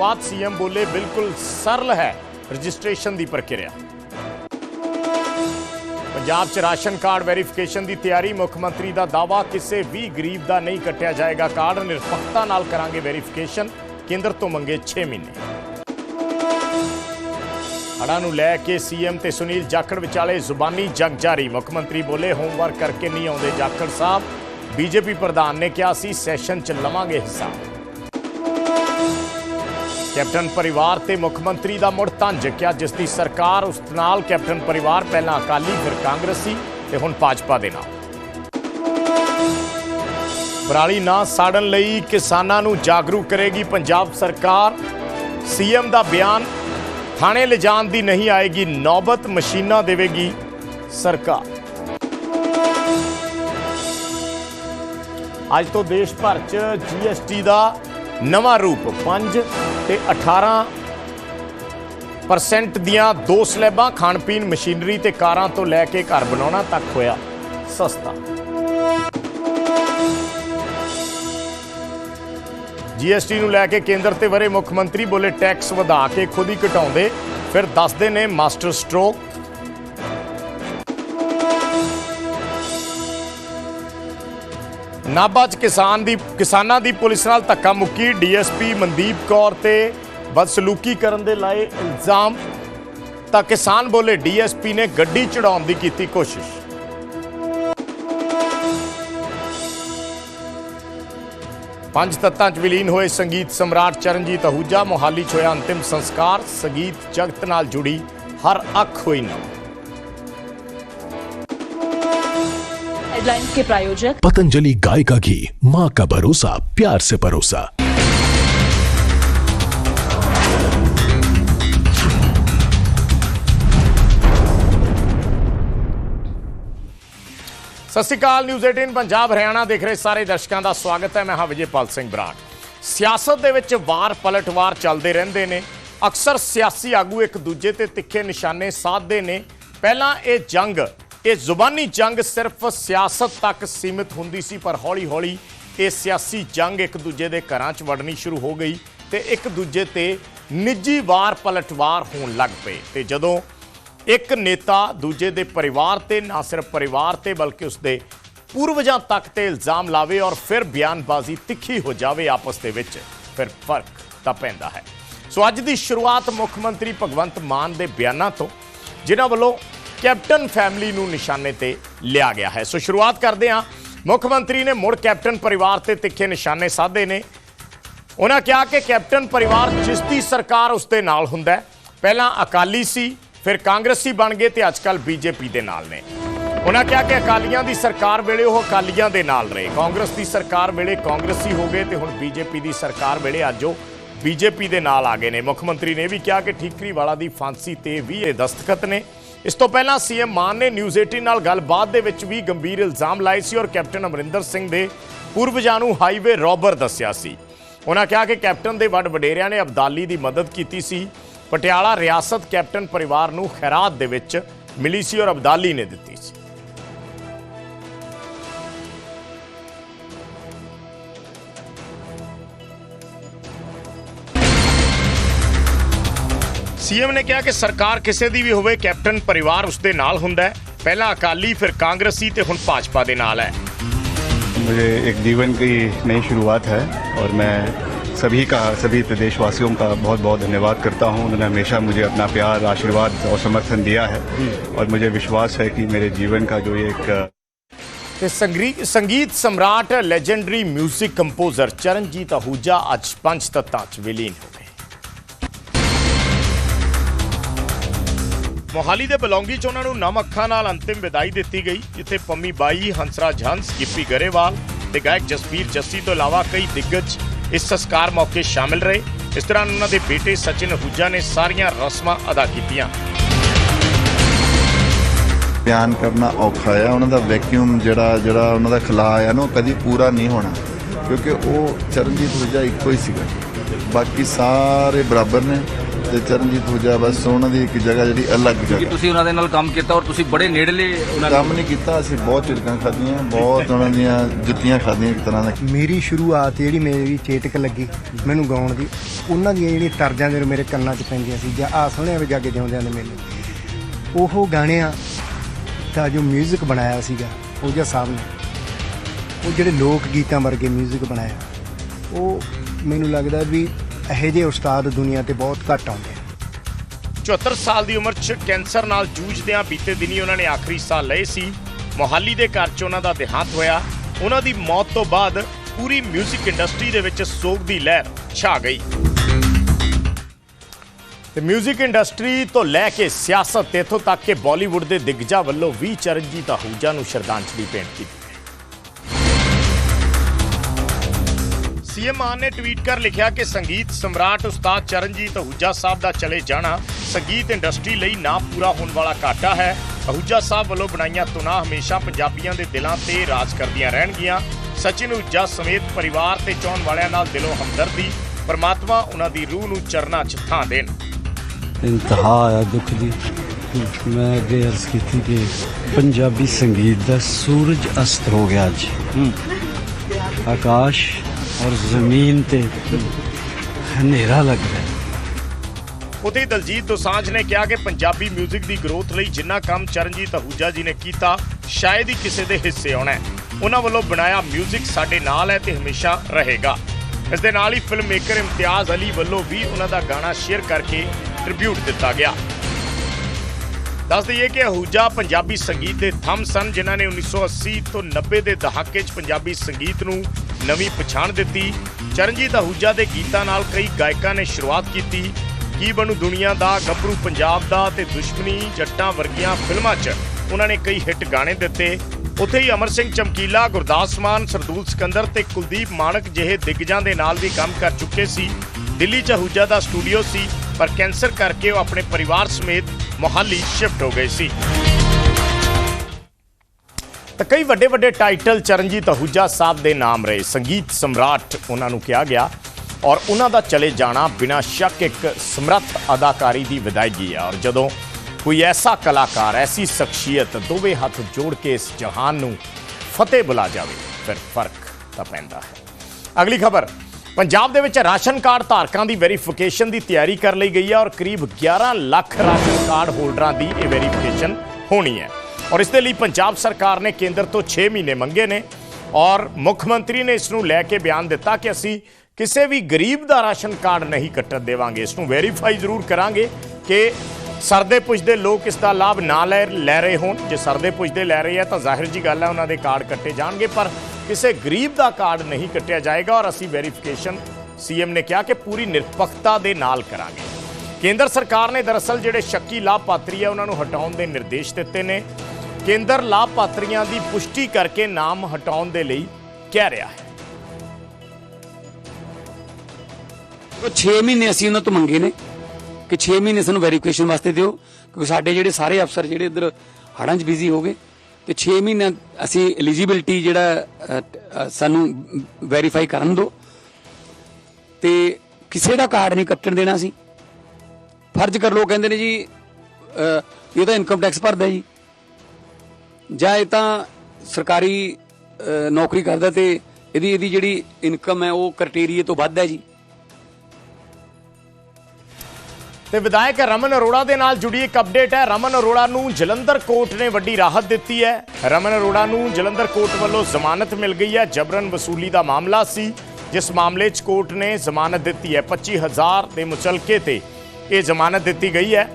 ਸ਼ੁਰੂਆਤ ਸੀਐਮ ਬੋਲੇ ਬਿਲਕੁਲ ਸਰਲ ਹੈ, ਰਜਿਸਟ੍ਰੇਸ਼ਨ ਦੀ ਪ੍ਰਕਿਰਿਆ। ਪੰਜਾਬ 'ਚ ਰਾਸ਼ਨ ਕਾਰਡ ਵੈਰੀਫਿਕੇਸ਼ਨ ਦੀ ਤਿਆਰੀ, ਮੁੱਖ ਮੰਤਰੀ ਦਾ ਦਾਵਾ ਕਿਸੇ ਵੀ ਗਰੀਬ ਦਾ ਨਹੀਂ ਕੱਟਿਆ ਜਾਏਗਾ ਕਾਰਡ, ਨਿਰਪੱਖਤਾ ਨਾਲ ਕਰਾਂਗੇ ਵੈਰੀਫਿਕੇਸ਼ਨ, ਕੇਂਦਰ ਤੋਂ ਮੰਗੇ 6 ਮਹੀਨੇ। ਹੜ੍ਹਾਂ ਨੂੰ ਲੈ ਕੇ ਸੀਐਮ ਤੇ ਸੁਨੀਲ ਜਾਖੜ ਵਿਚਾਲੇ ਜ਼ੁਬਾਨੀ ਜੰਗ ਜਾਰੀ, ਮੁੱਖ ਮੰਤਰੀ ਬੋਲੇ ਹੋਮਵਰਕ ਕਰਕੇ ਨਹੀਂ ਆਉਂਦੇ ਜਾਖੜ ਸਾਹਿਬ। ਬੀਜੇਪੀ ਪ੍ਰਧਾਨ ਨੇ ਕਿਹਾ ਸੀ, ਸੈਸ਼ਨ 'ਚ ਲਵਾਂਗੇ ਹਿੱਸਾ ਕੈਪਟਨ ਪਰਿਵਾਰ ਤੇ ਮੁੱਖ ਮੰਤਰੀ ਦਾ ਮੁੜ ਤੰਜ ਕਿਹਾ, ਜਿਸ ਦੀ ਸਰਕਾਰ ਉਸ ਨਾਲ ਕੈਪਟਨ ਪਰਿਵਾਰ, ਪਹਿਲਾਂ ਅਕਾਲੀ, ਫਿਰ ਕਾਂਗਰਸੀ ਤੇ ਹੁਣ ਭਾਜਪਾ ਦੇ ਨਾਲ। ਪਰਾਲੀ ਨਾ ਸਾੜਨ ਲਈ ਕਿਸਾਨਾਂ ਨੂੰ ਜਾਗਰੂਕ ਕਰੇਗੀ ਪੰਜਾਬ ਸਰਕਾਰ। ਸੀਐਮ ਦਾ ਬਿਆਨ, ਥਾਣੇ ਲਿਜਾਣ ਦੀ ਨਹੀਂ ਆਏਗੀ ਨੌਬਤ, ਮਸ਼ੀਨਾਂ ਦੇਵੇਗੀ ਸਰਕਾਰ। ਅੱਜ ਤੋਂ ਦੇਸ਼ ਭਰ 'ਚ ਜੀਐਸਟੀ ਦਾ ਨਵਾਂ ਰੂਪ 5 ਤੇ 18 ਪਰਸੈਂਟ ਦੀਆਂ ਦੋ ਸਲੈਬਾਂ ਖਾਣ ਪੀਣ ਮਸ਼ੀਨਰੀ ਤੇ ਕਾਰਾਂ ਤੋਂ ਲੈ ਕੇ ਘਰ ਬਣਾਉਣਾ ਤੱਕ ਹੋਇਆ ਸਸਤਾ। ਜੀਐਸਟੀ ਨੂੰ ਲੈ ਕੇ ਕੇਂਦਰ ਤੇ ਵਰੇ ਮੁੱਖ ਮੰਤਰੀ ਬੋਲੇ ਟੈਕਸ ਵਧਾ ਕੇ ਖੁਦ ਹੀ ਘਟਾਉਂਦੇ, ਫਿਰ ਦੱਸਦੇ ਨੇ ਮਾਸਟਰ ਸਟ੍ਰੋਕ। ਨਾਭਾ 'ਚ ਕਿਸਾਨ ਦੀ ਕਿਸਾਨਾਂ ਦੀ ਪੁਲਿਸ ਨਾਲ ਧੱਕਾ ਮੁੱਕੀ ਡੀਐਸਪੀ ਮਨਦੀਪ ਕੌਰ ਤੇ ਬਦਸਲੂਕੀ ਕਰਨ ਦੇ ਲਾਏ ਇਲਜ਼ਾਮ। ਤਾਂ ਕਿਸਾਨ ਬੋਲੇ ਡੀਐਸਪੀ ਨੇ ਗੱਡੀ ਚੜਾਉਣ ਦੀ ਕੀਤੀ ਕੋਸ਼ਿਸ਼। ਪੰਜ ਤੱਤਾਂ 'ਚ ਵਿਲੀਨ ਹੋਏ ਸੰਗੀਤ ਸਮਰਾਟ ਚਰਨਜੀਤ ਅਹੂਜਾ, ਮੋਹਾਲੀ 'ਚ ਹੋਇਆ ਅੰਤਿਮ ਸੰਸਕਾਰ। ਸੰਗੀਤ ਜਗਤ ਨਾਲ ਜੁੜੀ ਹਰ ਅੱਖ ਹੋਈ ਨਾ हेडलाइंस के प्रायोजक पतंजलि गाय का घी माँ का भरोसा प्यार से परोसा ਸਤਿ ਸ਼੍ਰੀ ਅਕਾਲ ਨਿਊਜ਼ 18 ਪੰਜਾਬ ਹਰਿਆਣਾ ਦੇਖ ਰਹੇ ਸਾਰੇ ਦਰਸ਼ਕਾਂ ਦਾ ਸਵਾਗਤ ਹੈ ਮੈਂ ਹਾਂ ਵਿਜੇਪਾਲ ਸਿੰਘ ਬਰਾੜ ਸਿਆਸਤ ਦੇ ਵਿੱਚ ਵਾਰ ਪਲਟਵਾਰ ਚੱਲਦੇ ਰਹਿੰਦੇ ਨੇ ਅਕਸਰ ਸਿਆਸੀ ਆਗੂ ਇੱਕ ਦੂਜੇ ਤੇ ਤਿੱਖੇ ਨਿਸ਼ਾਨੇ ਸਾਧਦੇ ਨੇ ਪਹਿਲਾਂ ਇਹ ਜੰਗ ਇਹ ਜ਼ੁਬਾਨੀ ਜੰਗ ਸਿਰਫ ਸਿਆਸਤ ਤੱਕ ਸੀਮਿਤ ਹੁੰਦੀ ਸੀ, ਪਰ ਹੌਲੀ-ਹੌਲੀ ਇਹ ਸਿਆਸੀ ਜੰਗ ਇੱਕ ਦੂਜੇ ਦੇ ਘਰਾਂ 'ਚ ਵੜਨੀ ਸ਼ੁਰੂ ਹੋ ਗਈ ਤੇ ਇੱਕ ਦੂਜੇ ਤੇ ਨਿੱਜੀ ਵਾਰ ਪਲਟਵਾਰ ਹੋਣ ਲੱਗ ਪਏ। ਤੇ ਜਦੋਂ ਇੱਕ ਨੇਤਾ ਦੂਜੇ ਦੇ ਪਰਿਵਾਰ ਤੇ, ਨਾ ਸਿਰਫ ਪਰਿਵਾਰ ਤੇ, ਬਲਕਿ ਉਸਦੇ ਪੂਰਵਜਾਂ ਤੱਕ ਤੇ ਇਲਜ਼ਾਮ ਲਾਵੇ ਔਰ ਫਿਰ ਬਿਆਨਬਾਜ਼ੀ ਤਿੱਖੀ ਹੋ ਜਾਵੇ ਆਪਸ ਦੇ ਵਿੱਚ, ਫਿਰ ਫ਼ਰਕ ਤਾਂ ਪੈਂਦਾ ਹੈ। ਸੋ ਅੱਜ ਦੀ ਸ਼ੁਰੂਆਤ ਮੁੱਖ ਮੰਤਰੀ ਭਗਵੰਤ ਮਾਨ ਦੇ ਬਿਆਨਾਂ ਤੋਂ, ਜਿਨ੍ਹਾਂ ਵੱਲੋਂ ਕੈਪਟਨ ਫੈਮਿਲੀ ਨੂੰ ਨਿਸ਼ਾਨੇ ਤੇ ਲਿਆ ਗਿਆ ਹੈ। ਸੋ ਸ਼ੁਰੂਆਤ ਕਰਦੇ ਹਾਂ। ਮੁੱਖ ਮੰਤਰੀ ਨੇ ਮੁੜ ਕੈਪਟਨ ਪਰਿਵਾਰ ਤੇ ਤਿੱਖੇ ਨਿਸ਼ਾਨੇ ਸਾਧੇ ਨੇ। ਉਹਨਾਂ ਕਿਹਾ ਕਿ ਕੈਪਟਨ ਪਰਿਵਾਰ ਜਿਸ ਦੀ ਸਰਕਾਰ ਉਸ ਦੇ ਨਾਲ ਹੁੰਦਾ ਹੈ। ਪਹਿਲਾਂ ਅਕਾਲੀ ਸੀ, ਫਿਰ ਕਾਂਗਰਸੀ ਬਣ ਗਏ ਤੇ ਅੱਜਕੱਲ ਬੀਜੇਪੀ ਦੇ ਨਾਲ ਨੇ। ਉਹਨਾਂ ਕਿਹਾ ਕਿ ਅਕਾਲੀਆਂ ਦੀ ਸਰਕਾਰ ਵੇਲੇ ਉਹ ਅਕਾਲੀਆਂ ਦੇ ਨਾਲ ਰਹੇ। ਕਾਂਗਰਸ ਦੀ ਸਰਕਾਰ ਵੇਲੇ ਕਾਂਗਰਸੀ ਹੋ ਗਏ ਤੇ ਹੁਣ ਬੀਜੇਪੀ ਦੀ ਸਰਕਾਰ ਵੇਲੇ ਅੱਜ ਉਹ ਬੀਜੇਪੀ ਦੇ ਨਾਲ ਆ ਗਏ ਨੇ। ਮੁੱਖ ਮੰਤਰੀ ਨੇ ਇਹ ਵੀ ਕਿਹਾ ਕਿ ਠੀਕਰੀ ਵਾਲਾ ਦੀ ਫਾਂਸੀ ਤੇ ਵੀ ਇਹ ਦਸਤਖਤ ਨੇ। ਇਸ ਤੋਂ ਪਹਿਲਾਂ ਸੀਐਮ ਮਾਨ ਨੇ ਨਿਊਜ਼ 18 ਨਾਲ ਗੱਲਬਾਤ ਦੇ ਵਿੱਚ ਵੀ ਗੰਭੀਰ ਇਲਜ਼ਾਮ ਲਾਏ ਸੀ ਔਰ ਕੈਪਟਨ ਅਮਰਿੰਦਰ ਸਿੰਘ ਦੇ ਪੂਰਵਜਾਂ ਨੂੰ ਹਾਈਵੇ ਰੋਬਰ ਦੱਸਿਆ ਸੀ। ਉਹਨਾਂ ਕਿਹਾ ਕਿ ਕੈਪਟਨ ਦੇ ਵੱਡ ਵਡੇਰਿਆਂ ਨੇ ਅਬਦਾਲੀ ਦੀ ਮਦਦ ਕੀਤੀ ਸੀ। ਪਟਿਆਲਾ ਰਿਆਸਤ ਕੈਪਟਨ ਪਰਿਵਾਰ ਨੂੰ ਖੈਰਾਤ ਦੇ ਵਿੱਚ ਮਿਲੀ ਸੀ ਔਰ ਅਬਦਾਲੀ ਨੇ ਦਿੱਤੀ ਸੀ। ਸੀਐਮ ਨੇ ਕਿਹਾ ਕਿ ਸਰਕਾਰ ਕਿਸੇ ਦੀ ਵੀ ਹੋਵੇ ਕੈਪਟਨ ਪਰਿਵਾਰ ਉਸ ਦੇ ਨਾਲ ਹੁੰਦਾ ਹੈ ਪਹਿਲਾਂ ਅਕਾਲੀ ਫਿਰ ਕਾਂਗਰਸੀ ਤੇ ਹੁਣ ਭਾਜਪਾ ਦੇ ਨਾਲ ਹੈ मुझे एक जीवन की नई शुरुआत है और मैं सभी का सभी प्रदेशवासियों का बहुत बहुत धन्यवाद करता हूं उन्होंने हमेशा मुझे अपना प्यार आशीर्वाद और समर्थन दिया है और मुझे विश्वास है कि मेरे जीवन का जो ये एक ਤੇ ਸੰਗਰੀ- ਸੰਗੀਤ ਸਮਰਾਟ ਲੈਜੈਂਡਰੀ 뮤직 ਕੰਪੋਜ਼ਰ ਚਰਨਜੀਤ ਅਹੂਜਾ ਅੱਜ ਪੰਜ ਤੱਤਾਂ 'ਚ ਵਿਲੀਨ ਹੋ ਗਏ ਮੋਹਾਲੀ ਦੇ ਬਲੌਂਗੀ 'ਚ ਉਹਨਾਂ ਨੂੰ ਨਮ ਅੱਖਾਂ ਨਾਲ ਅੰਤਿਮ ਵਿਦਾਈ ਦਿੱਤੀ ਗਈ, ਜਿੱਥੇ ਪੰਮੀ ਬਾਈ, ਹੰਸਰਾਜ ਹੰਸ, ਗਿੱਪੀ ਗਰੇਵਾਲ ਤੇ ਗਾਇਕ ਜਸਬੀਰ ਜੱਸੀ ਤੋਂ ਇਲਾਵਾ ਕਈ ਦਿੱਗਜ ਇਸ ਸੰਸਕਾਰ ਮੌਕੇ ਸ਼ਾਮਿਲ ਰਹੇ। ਇਸ ਤਰ੍ਹਾਂ ਉਹਨਾਂ ਦੇ ਬੇਟੇ ਸਚਿਨ ਅਹੂਜਾ ਨੇ ਸਾਰੀਆਂ ਰਸਮਾਂ ਅਦਾ ਕੀਤੀਆਂ। ਬਿਆਨ ਕਰਨਾ ਔਖਾ ਆ, ਉਹਨਾਂ ਦਾ ਵੈਕਿਊਮ ਜਿਹੜਾ ਜਿਹੜਾ ਉਹਨਾਂ ਦਾ ਖਲਾ ਆ ਨਾ, ਉਹ ਕਦੀ ਪੂਰਾ ਨਹੀਂ ਹੋਣਾ, ਕਿਉਂਕਿ ਉਹ ਚਰਨਜੀਤ ਹੁਜਾ ਇੱਕੋ ਹੀ ਸੀਗਾ। ਬਾਕੀ ਸਾਰੇ ਬਰਾਬਰ ਨੇ। ਤੇ ਚਰਨਜੀਤ ਹੂਜਾ ਬਸ ਉਹਨਾਂ ਦੀ ਇੱਕ ਜਗ੍ਹਾ ਜਿਹੜੀ ਅਲੱਗ ਕਿ ਜਗ੍ਹਾ ਤੁਸੀਂ ਉਹਨਾਂ ਦੇ ਨਾਲ ਕੰਮ ਕੀਤਾ ਔਰ ਤੁਸੀਂ ਬੜੇ ਨੇੜਲੇ ਉਹਨਾਂ ਕੰਮ ਨਹੀਂ ਕੀਤਾ ਅਸੀਂ ਬਹੁਤ ਝਿੜਕਾਂ ਖਾਧੀਆਂ ਬਹੁਤ ਉਹਨਾਂ ਦੀਆਂ ਜੁੱਤੀਆਂ ਖਾਧੀਆਂ ਇੱਕ ਤਰ੍ਹਾਂ ਦਾ ਮੇਰੀ ਸ਼ੁਰੂਆਤ ਜਿਹੜੀ ਮੇਰੀ ਚੇਟਕ ਲੱਗੀ ਮੈਨੂੰ ਗਾਉਣ ਦੀ ਉਹਨਾਂ ਦੀਆਂ ਜਿਹੜੀਆਂ ਤਰਜ਼ਾਂ ਜਦੋਂ ਮੇਰੇ ਕੰਨਾਂ 'ਚ ਪੈਂਦੀਆਂ ਸੀ ਜਾਂ ਆ ਸੁਣਿਆ ਵੀ ਜਾ ਕੇ ਜਿਉਂਦਿਆਂ ਦੇ ਮੇਲੇ ਉਹ ਗਾਣਿਆਂ ਦਾ ਜੋ 뮤직 ਬਣਾਇਆ ਸੀਗਾ ਉਹਜਾ ਸਾਹਿਬ ਨੇ ਉਹ ਜਿਹੜੇ ਲੋਕ ਗੀਤਾਂ ਵਰਗੇ 뮤직 ਬਣਾਇਆ ਉਹ ਮੈਨੂੰ ਲੱਗਦਾ ਵੀ ਇਹੋ ਜਿਹੇ ਉਸਤਾਦ ਦੁਨੀਆ ਤੇ ਬਹੁਤ ਘੱਟ ਆਉਂਦੇ ਆ 74 ਸਾਲ ਦੀ ਉਮਰ 'ਚ ਕੈਂਸਰ ਨਾਲ ਜੂਝਦਿਆਂ ਬੀਤੇ ਦਿਨੀ ਉਹਨਾਂ ਨੇ ਆਖਰੀ ਸਾਹ ਲਏ ਸੀ ਮੋਹਾਲੀ ਦੇ ਘਰ 'ਚ ਉਹਨਾਂ ਦਾ ਦੇਹਾਂਤ ਹੋਇਆ ਉਹਨਾਂ ਦੀ ਮੌਤ ਤੋਂ ਬਾਅਦ ਪੂਰੀ 뮤직 ਇੰਡਸਟਰੀ ਦੇ ਵਿੱਚ ਸੋਗ ਦੀ ਲਹਿਰ ਛਾ ਗਈ ਤੇ 뮤직 ਇੰਡਸਟਰੀ ਤੋਂ ਲੈ ਕੇ ਸਿਆਸਤ ਤੇ ਇੱਥੋਂ ਤੱਕ ਕਿ ਬਾਲੀਵੁੱਡ ਦੇ ਦਿੱਗਜਾਂ ਵੱਲੋਂ ਵੀ ਚਰਨਜੀਤ ਆਹੂਜਾ ਨੂੰ ਸ਼ਰਧਾਂਜਲੀ ਭੇਂਟ ਕੀਤੀ ਸੀਐਮ ਮਾਨ ਨੇ ਟਵੀਟ ਕਰ ਲਿਖਿਆ ਕਿ ਸੰਗੀਤ ਸਮਰਾਟ ਉਸਤਾਦ ਚਰਨਜੀਤ ਅਹੂਜਾ ਸਾਹਿਬ ਦਾ ਚਲੇ ਜਾਣਾ ਸੰਗੀਤ ਇੰਡਸਟਰੀ ਲਈ ਨਾ ਪੂਰਾ ਹੋਣ ਵਾਲਾ ਘਾਟਾ ਹੈ। ਅਹੂਜਾ ਸਾਹਿਬ ਵੱਲੋਂ ਬਣਾਈਆਂ ਤੁਨਾਂ ਹਮੇਸ਼ਾ ਪੰਜਾਬੀਆਂ ਦੇ ਦਿਲਾਂ ਤੇ ਰਾਜ ਕਰਦੀਆਂ ਰਹਿਣਗੀਆਂ। ਸਚਿਨ ਅਹੂਜਾ ਸਮੇਤ ਪਰਿਵਾਰ ਤੇ ਚਾਹਣ ਵਾਲਿਆਂ ਨਾਲ ਦਿਲੋਂ ਹਮਦਰਦੀ ਪਰਮਾਤਮਾ ਉਹਨਾਂ ਦੀ ਰੂਹ ਨੂੰ ਚਰਨਾਂ 'ਚ ਥਾਂ ਦੇਣ। ਇੰਤਹਾ ਆ ਦੁੱਖ ਦੀ। ਮੈਂ ਅੱਗੇ ਅਰਜ਼ ਕੀਤੀ ਕਿ ਪੰਜਾਬੀ ਸੰਗੀਤ ਦਾ ਸੂਰਜ ਅਸਤ ਹੋ ਗਿਆ ਅੱਜ। ਆਕਾਸ਼ ਔਰ ਜ਼ਮੀਨ ਤੇ ਹਨੇਰਾ ਲੱਗ ਰਿਹਾ ਉਤੇ ਦਲਜੀਤ ਦੋਸਾਂਝ ਨੇ ਕਿਹਾ ਕਿ ਪੰਜਾਬੀ 뮤직 ਦੀ ਗਰੋਥ ਲਈ ਜਿੰਨਾ ਕੰਮ ਚਰਨਜੀਤ ਅਹੂਜਾ ਜੀ ਨੇ ਕੀਤਾ ਸ਼ਾਇਦ ਹੀ ਕਿਸੇ ਦੇ ਹਿੱਸੇ ਆਉਣਾ ਹੈ ਉਹਨਾਂ ਵੱਲੋਂ ਬਣਾਇਆ 뮤직 ਸਾਡੇ ਨਾਲ ਹੈ ਤੇ ਹਮੇਸ਼ਾ ਰਹੇਗਾ ਇਸ ਦੇ ਨਾਲ ਹੀ ਫਿਲਮ ਮੇਕਰ ਇਮਤਿਆਜ਼ ਅਲੀ ਵੱਲੋਂ ਵੀ ਉਹਨਾਂ ਦਾ ਗਾਣਾ ਸ਼ੇਅਰ ਕਰਕੇ ਟ੍ਰਿਬਿਊਟ ਦਿੱਤਾ ਗਿਆ ਦੱਸ ਦਈਏ ਕਿ ਅਹੂਜਾ ਪੰਜਾਬੀ ਸੰਗੀਤ ਦੇ ਥੰਮ ਸਨ ਜਿਨ੍ਹਾਂ ਨੇ 1980 ਤੋਂ 90 ਦੇ ਦਹਾਕੇ 'ਚ ਪੰਜਾਬੀ ਸੰਗੀਤ ਨੂੰ ਨਵੀਂ ਪਛਾਣ ਦਿੱਤੀ। ਚਰਨਜੀਤ ਅਹੂਜਾ ਦੇ ਗੀਤਾਂ ਨਾਲ ਕਈ ਗਾਇਕਾਂ ਨੇ ਸ਼ੁਰੂਆਤ ਕੀਤੀ। ਕੀ ਬਣੂ ਦੁਨੀਆ ਦਾ, ਗੱਭਰੂ ਪੰਜਾਬ ਦਾ ਤੇ ਦੁਸ਼ਮਣੀ ਜੱਟਾਂ ਵਰਗੀਆਂ ਫਿਲਮਾਂ 'ਚ। ਉਹਨਾਂ ਨੇ ਕਈ ਹਿੱਟ ਗਾਣੇ ਦਿੱਤੇ। ਉੱਥੇ ਹੀ ਅਮਰ ਸਿੰਘ ਚਮਕੀਲਾ, ਗੁਰਦਾਸ ਮਾਨ, ਸਰਦੂਲ ਸਿਕੰਦਰ ਤੇ ਕੁਲਦੀਪ ਮਾਨਕ ਜਿਹੇ ਦਿੱਗਜਾਂ ਦੇ ਨਾਲ ਵੀ ਕੰਮ ਕਰ ਚੁੱਕੇ ਸੀ। ਦਿੱਲੀ 'ਚ ਅਹੂਜਾ ਦਾ ਸਟੂਡੀਓ ਸੀ, ਪਰ ਕੈਂਸਰ ਕਰਕੇ ਉਹ ਆਪਣੇ ਪਰਿਵਾਰ ਸਮੇਤ ਮੋਹਾਲੀ ਸ਼ਿਫਟ ਹੋ ਗਏ ਸੀ। ਤਾਂ ਕਈ ਵੱਡੇ ਵੱਡੇ ਟਾਈਟਲ ਚਰਨਜੀਤ ਅਹੂਜਾ ਸਾਹਿਬ ਦੇ ਨਾਮ ਰਹੇ। ਸੰਗੀਤ ਸਮਰਾਟ ਉਹਨਾਂ ਨੂੰ ਕਿਹਾ ਗਿਆ ਔਰ ਉਹਨਾਂ ਦਾ ਚਲੇ ਜਾਣਾ ਬਿਨਾਂ ਸ਼ੱਕ ਇੱਕ ਸਮਰੱਥ ਅਦਾਕਾਰੀ ਦੀ ਵਿਦਾਇਗੀ ਹੈ। ਔਰ ਜਦੋਂ ਕੋਈ ਐਸਾ ਕਲਾਕਾਰ, ਐਸੀ ਸ਼ਖਸੀਅਤ ਦੋਵੇਂ ਹੱਥ ਜੋੜ ਕੇ ਇਸ ਜਹਾਨ ਨੂੰ ਫਤਿਹ ਬੁਲਾ ਜਾਵੇ, ਫਿਰ ਫ਼ਰਕ ਤਾਂ ਪੈਂਦਾ ਹੈ। ਅਗਲੀ ਖਬਰ, ਪੰਜਾਬ ਦੇ ਵਿੱਚ ਰਾਸ਼ਨ ਕਾਰਡ ਧਾਰਕਾਂ ਦੀ ਵੈਰੀਫਿਕੇਸ਼ਨ ਦੀ ਤਿਆਰੀ ਕਰ ਲਈ ਗਈ ਹੈ ਔਰ ਕਰੀਬ 11 ਲੱਖ ਰਾਸ਼ਨ ਕਾਰਡ ਹੋਲਡਰਾਂ ਦੀ ਇਹ ਵੈਰੀਫਿਕੇਸ਼ਨ ਹੋਣੀ ਹੈ। ਔਰ ਇਸ ਦੇ ਲਈ ਪੰਜਾਬ ਸਰਕਾਰ ਨੇ ਕੇਂਦਰ ਤੋਂ 6 ਮਹੀਨੇ ਮੰਗੇ ਨੇ ਔਰ ਮੁੱਖ ਮੰਤਰੀ ਨੇ ਇਸ ਨੂੰ ਲੈ ਕੇ ਬਿਆਨ ਦਿੱਤਾ ਕਿ ਅਸੀਂ ਕਿਸੇ ਵੀ ਗਰੀਬ ਦਾ ਰਾਸ਼ਨ ਕਾਰਡ ਨਹੀਂ ਕੱਟਣ ਦੇਵਾਂਗੇ। ਇਸ ਨੂੰ ਵੈਰੀਫਾਈ ਜ਼ਰੂਰ ਕਰਾਂਗੇ ਕਿ ਸਰਦੇ ਪੁੱਜਦੇ ਲੋਕ ਇਸ ਦਾ ਲਾਭ ਨਾ ਲੈ ਲੈ ਰਹੇ ਹੋਣ। ਜੇ ਸਰਦੇ ਪੁੱਜਦੇ ਲੈ ਰਹੇ ਆ ਤਾਂ ਜ਼ਾਹਿਰ ਜੀ ਗੱਲ ਹੈ ਉਹਨਾਂ ਦੇ ਕਾਰਡ ਕੱਟੇ ਜਾਣਗੇ, ਪਰ ਕਿਸੇ ਗਰੀਬ ਦਾ ਕਾਰਡ ਨਹੀਂ ਕੱਟਿਆ ਜਾਏਗਾ ਔਰ ਅਸੀਂ ਵੈਰੀਫਿਕੇਸ਼ਨ ਸੀਐਮ ਨੇ ਕਿਹਾ ਕਿ ਪੂਰੀ ਨਿਰਪੱਖਤਾ ਦੇ ਨਾਲ ਕਰਾਂਗੇ। ਕੇਂਦਰ ਸਰਕਾਰ ਨੇ ਦਰਅਸਲ ਜਿਹੜੇ ਸ਼ੱਕੀ ਲਾਭਪਾਤਰੀ ਆ, ਉਹਨਾਂ ਨੂੰ ਹਟਾਉਣ ਦੇ ਨਿਰਦੇਸ਼ ਦਿੱਤੇ ਨੇ। ਕੇਂਦਰ ਲਾਭਪਾਤਰੀਆਂ ਦੀ ਪੁਸ਼ਟੀ ਕਰਕੇ ਨਾਮ ਹਟਾਉਣ ਦੇ ਲਈ ਕਹਿ ਰਿਹਾ ਹੈ। ਉਹ 6 ਮਹੀਨੇ ਅਸੀਂ ਉਹਨਾਂ ਤੋਂ ਮੰਗੇ ਨੇ ਕਿ 6 ਮਹੀਨੇ ਸਾਨੂੰ ਵੈਰੀਫਿਕੇਸ਼ਨ ਵਾਸਤੇ ਦਿਓ, ਕਿਉਂਕਿ ਸਾਡੇ ਜਿਹੜੇ ਸਾਰੇ ਅਫਸਰ ਜਿਹੜੇ ਇੱਧਰ ਹੜਾਂ 'ਚ ਬਿਜ਼ੀ ਹੋ ਗਏ, ਤੇ 6 ਮਹੀਨੇ ਅਸੀਂ ਐਲੀਜੀਬਿਲਟੀ ਜਿਹੜਾ ਸਾਨੂੰ ਵੈਰੀਫਾਈ ਕਰਨ ਦਿਓ। ਤੇ ਕਿਸੇ ਦਾ ਕਾਰਡ ਨਹੀਂ ਕੱਟਣ ਦੇਣਾ ਸੀ ਫਰਜ਼ ਕਰ ਲੋ ਕਹਿੰਦੇ ਨੇ ਜੀ ਇਹ ਤਾਂ ਇਨਕਮ ਟੈਕਸ ਭਰਦਾ ਜੀ। ਜਾਂ ਇਹ ਤਾਂ ਸਰਕਾਰੀ ਨੌਕਰੀ ਕਰਦਾ ਤੇ ਇਹਦੀ ਇਹਦੀ ਜਿਹੜੀ ਇਨਕਮ ਹੈ ਉਹ ਕ੍ਰਾਈਟੇਰੀਆ ਤੋਂ ਵੱਧ ਹੈ ਜੀ। ਤੇ ਵਿਧਾਇਕ ਰਮਨ ਅਰੋੜਾ ਦੇ ਨਾਲ ਜੁੜੀ ਇੱਕ ਅਪਡੇਟ ਹੈ। ਰਮਨ ਅਰੋੜਾ ਨੂੰ ਜਲੰਧਰ ਕੋਰਟ ਨੇ ਵੱਡੀ ਰਾਹਤ ਦਿੱਤੀ ਹੈ। ਰਮਨ ਅਰੋੜਾ ਨੂੰ ਜਲੰਧਰ ਕੋਰਟ ਵੱਲੋਂ ਜ਼ਮਾਨਤ ਮਿਲ ਗਈ ਹੈ। ਜਬਰਨ ਵਸੂਲੀ ਦਾ ਮਾਮਲਾ ਸੀ, ਜਿਸ ਮਾਮਲੇ 'ਚ ਕੋਰਟ ਨੇ ਜ਼ਮਾਨਤ ਦਿੱਤੀ ਹੈ। 25000 ਦੇ ਮੁਚਲਕੇ ਤੇ ਇਹ ਜ਼ਮਾਨਤ ਦਿੱਤੀ ਗਈ ਹੈ।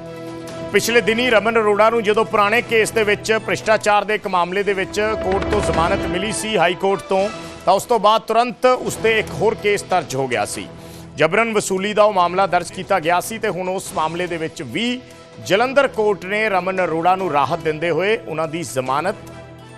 ਪਿਛਲੇ ਦਿਨੀ ਰਮਨ ਅਰੋੜਾ ਨੂੰ ਜਦੋਂ ਪੁਰਾਣੇ ਕੇਸ ਦੇ ਵਿੱਚ ਭ੍ਰਿਸ਼ਟਾਚਾਰ ਦੇ ਇੱਕ ਮਾਮਲੇ ਦੇ ਵਿੱਚ ਕੋਰਟ ਤੋਂ ਜ਼ਮਾਨਤ ਮਿਲੀ ਸੀ, ਹਾਈ ਕੋਰਟ ਤੋਂ, ਤਾਂ ਉਸ ਤੋਂ ਬਾਅਦ ਤੁਰੰਤ ਉਸ ਤੇ ਇੱਕ ਹੋਰ ਕੇਸ ਦਰਜ ਹੋ ਗਿਆ ਸੀ। ਜਬਰਨ ਵਸੂਲੀ ਦਾ ਉਹ ਮਾਮਲਾ ਦਰਜ ਕੀਤਾ ਗਿਆ ਸੀ ਤੇ ਹੁਣ ਉਸ ਮਾਮਲੇ ਦੇ ਵਿੱਚ ਵੀ ਜਲੰਧਰ ਕੋਰਟ ਨੇ ਰਮਨ ਅਰੋੜਾ ਨੂੰ ਰਾਹਤ ਦਿੰਦੇ ਹੋਏ ਉਹਨਾਂ ਦੀ ਜ਼ਮਾਨਤ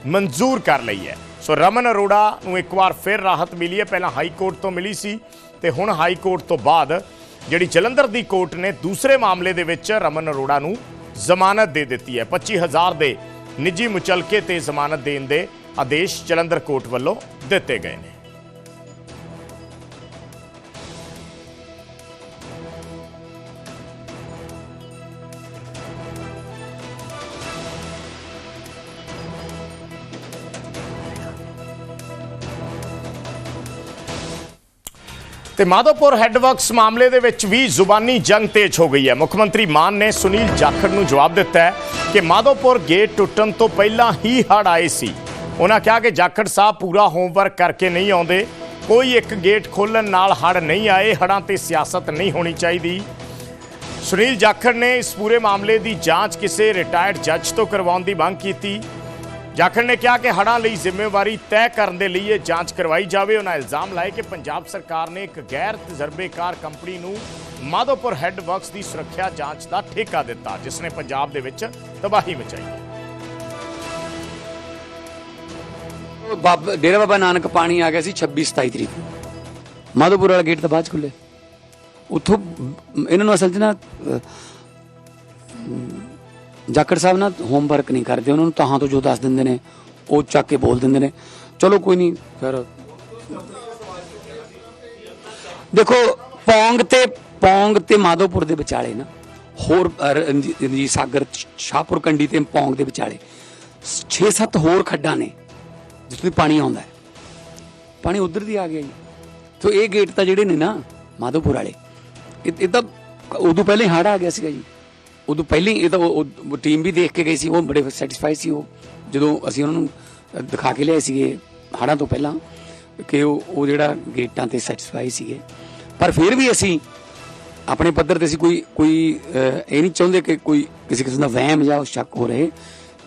ਮਨਜ਼ੂਰ ਕਰ ਲਈ ਹੈ। ਸੋ ਰਮਨ ਅਰੋੜਾ ਨੂੰ ਇੱਕ ਵਾਰ ਫਿਰ ਰਾਹਤ ਮਿਲੀ ਹੈ। ਪਹਿਲਾਂ ਹਾਈ ਕੋਰਟ ਤੋਂ ਮਿਲੀ ਸੀ ਤੇ ਹੁਣ ਹਾਈ ਕੋਰਟ ਤੋਂ ਬਾਅਦ ਜਿਹੜੀ ਜਲੰਧਰ ਦੀ ਕੋਰਟ ਨੇ ਦੂਸਰੇ ਮਾਮਲੇ ਦੇ ਵਿੱਚ ਰਮਨ ਅਰੋੜਾ ਨੂੰ ਜ਼ਮਾਨਤ ਦੇ ਦਿੱਤੀ ਹੈ। 25000 ਦੇ ਨਿੱਜੀ ਮੁਚਲਕੇ ਤੇ ਜ਼ਮਾਨਤ ਦੇਣ ਦੇ ਆਦੇਸ਼ ਜਲੰਧਰ ਕੋਰਟ ਵੱਲੋਂ ਦਿੱਤੇ ਗਏ ਨੇ। ਤੇ ਮਾਧੋਪੁਰ ਹੈੱਡਵਰਕਸ ਮਾਮਲੇ ਦੇ ਵਿੱਚ ਵੀ ਜ਼ੁਬਾਨੀ ਜੰਗ ਤੇਜ਼ ਹੋ ਗਈ ਹੈ। ਮੁੱਖ ਮੰਤਰੀ ਮਾਨ ਨੇ ਸੁਨੀਲ ਜਾਖੜ ਨੂੰ ਜਵਾਬ ਦਿੱਤਾ ਹੈ ਕਿ ਮਾਧੋਪੁਰ ਗੇਟ ਟੁੱਟਣ ਤੋਂ ਪਹਿਲਾਂ ਹੀ ਹੜ੍ਹ ਆਏ ਸੀ। ਉਹਨਾਂ ਕਿਹਾ ਕਿ ਜਾਖੜ ਸਾਹਿਬ ਪੂਰਾ ਹੋਮਵਰਕ ਕਰਕੇ ਨਹੀਂ ਆਉਂਦੇ। ਕੋਈ ਇੱਕ ਗੇਟ ਖੋਲਣ ਨਾਲ ਹੜ੍ਹ ਨਹੀਂ ਆਏ। ਹੜ੍ਹਾਂ ਤੇ ਸਿਆਸਤ ਨਹੀਂ ਹੋਣੀ ਚਾਹੀਦੀ। ਸੁਨੀਲ ਜਾਖੜ ਨੇ ਇਸ ਪੂਰੇ ਮਾਮਲੇ ਦੀ ਜਾਂਚ ਕਿਸੇ ਰਿਟਾਇਰਡ ਜੱਜ ਤੋਂ ਕਰਵਾਉਣ ਦੀ ਮੰਗ ਕੀਤੀ। ਜਾਖੜ ਨੇ ਕਿਹਾ ਕਿ ਹੜਾਂ ਲਈ ਜ਼ਿੰਮੇਵਾਰੀ ਤੈਅ ਕਰਨ ਦੇ ਲਈ ਇਹ ਜਾਂਚ ਕਰਵਾਈ ਜਾਵੇ। ਉਹਨਾਂ ਇਲਜ਼ਾਮ ਲਾਏ ਕਿ ਪੰਜਾਬ ਸਰਕਾਰ ਨੇ ਇੱਕ ਗੈਰ ਤਜਰਬੇਕਾਰ ਕੰਪਨੀ ਨੂੰ ਮਾਧੋਪੁਰ ਹੈੱਡ ਵਰਕਸ ਦੀ ਸੁਰੱਖਿਆ ਜਾਂਚ ਦਾ ਠੇਕਾ ਦਿੱਤਾ, ਜਿਸ ਨੇ ਪੰਜਾਬ ਦੇ ਵਿੱਚ ਤਬਾਹੀ ਮਚਾਈ। ਬਾਬਾ, ਡੇਰਾ ਬਾਬਾ ਨਾਨਕ ਪਾਣੀ ਆ ਗਿਆ ਸੀ 26 27 ਤਰੀਕ ਮਾਧੋਪੁਰ ਵਾਲਾ ਗੇਟ ਤਾਂ ਬਾਅਦ ਖੁੱਲੇ ਉੱਥੋਂ, ਇਹਨਾਂ ਨੂੰ ਅਸਲ 'ਚ ਨਾ ਜਾਖੜ ਸਾਹਿਬ ਨਾ ਹੋਮਵਰਕ ਨਹੀਂ ਕਰਦੇ, ਉਹਨਾਂ ਨੂੰ ਤਹਾਂ ਤੋਂ ਜੋ ਦੱਸ ਦਿੰਦੇ ਨੇ, ਉਹ ਚੱਕ ਕੇ ਬੋਲ ਦਿੰਦੇ ਨੇ। ਚਲੋ ਕੋਈ ਨਹੀਂ ਫਿਰ ਦੇਖੋ, ਪੌਂਗ ਤੇ ਪੌਂਗ ਤੇ ਮਾਧੋਪੁਰ ਦੇ ਵਿਚਾਲੇ ਨਾ, ਹੋਰ ਰਣਜੀਤ ਸਾਗਰ, ਸ਼ਾਹਪੁਰ ਕੰਡੀ ਤੇ ਪੌਂਗ ਦੇ ਵਿਚਾਲੇ 6-7 ਹੋਰ ਖੱਡਾਂ ਨੇ, ਜਿੱਥੇ ਪਾਣੀ ਆਉਂਦਾ ਹੈ। ਪਾਣੀ ਉਧਰ ਦੀ ਆ ਗਿਆ ਜੀ। ਸੋ ਇਹ ਗੇਟ ਤਾਂ ਜਿਹੜੇ ਨੇ ਨਾ, ਮਾਧੋਪੁਰ ਵਾਲੇ, ਇਹ ਇਹ ਤਾਂ, ਉਦੋਂ ਪਹਿਲੇ ਹੜ ਆ ਗਿਆ ਸੀਗਾ ਜੀ। ਉਦੋਂ ਪਹਿਲਾਂ ਹੀ ਇਹ ਤਾਂ ਉਹ ਟੀਮ ਵੀ ਦੇਖ ਕੇ ਗਈ ਸੀ, ਉਹ ਬੜੇ ਸੈਟੀਸਫਾਈ ਸੀ ਉਹ। ਜਦੋਂ ਅਸੀਂ ਉਹਨਾਂ ਨੂੰ ਦਿਖਾ ਕੇ ਲਿਆਏ ਸੀਗੇ ਹੜਾਂ ਤੋਂ ਪਹਿਲਾਂ ਕਿ ਉਹ ਉਹ ਜਿਹੜਾ ਗੇਟਾਂ ਤੇ ਸੈਟੀਸਫਾਈ ਸੀਗੇ। ਪਰ ਫਿਰ ਵੀ ਅਸੀਂ ਆਪਣੇ ਪੱਧਰ ਤੇ ਅਸੀਂ ਕੋਈ ਕੋਈ ਇਹ ਨਹੀਂ ਚਾਹੁੰਦੇ ਕਿ ਕੋਈ ਕਿਸੇ ਕਿਸਮ ਦਾ ਵਹਿਮ ਜਾਂ ਸ਼ੱਕ ਹੋ ਰਹੇ।